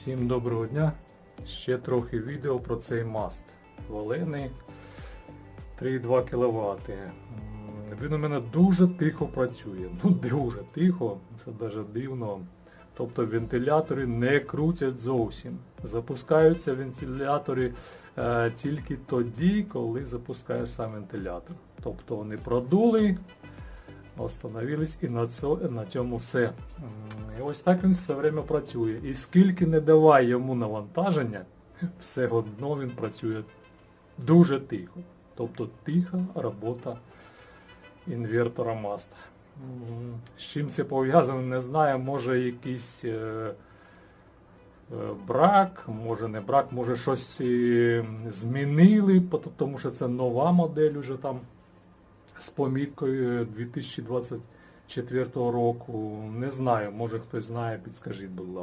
Всім доброго дня. Ще трохи відео про цей маст. Валений 3,2 кВт. Він у мене дуже тихо працює. Ну дуже тихо, це навіть дивно. Тобто вентилятори не крутять зовсім. Запускаються вентилятори е, тільки тоді, коли запускаєш сам вентилятор. Тобто вони продули, остановились і на, цьо, на цьому все. І ось так він все время працює. І скільки не давай йому навантаження, все одно він працює дуже тихо. Тобто тиха робота інвертора маста. З чим це пов'язано, не знаю, може якийсь е, е, брак, може не брак, може щось е, змінили, тому що це нова модель уже там з поміткою 2024 року. Не знаю, може хтось знає, підскажіть, будь ласка.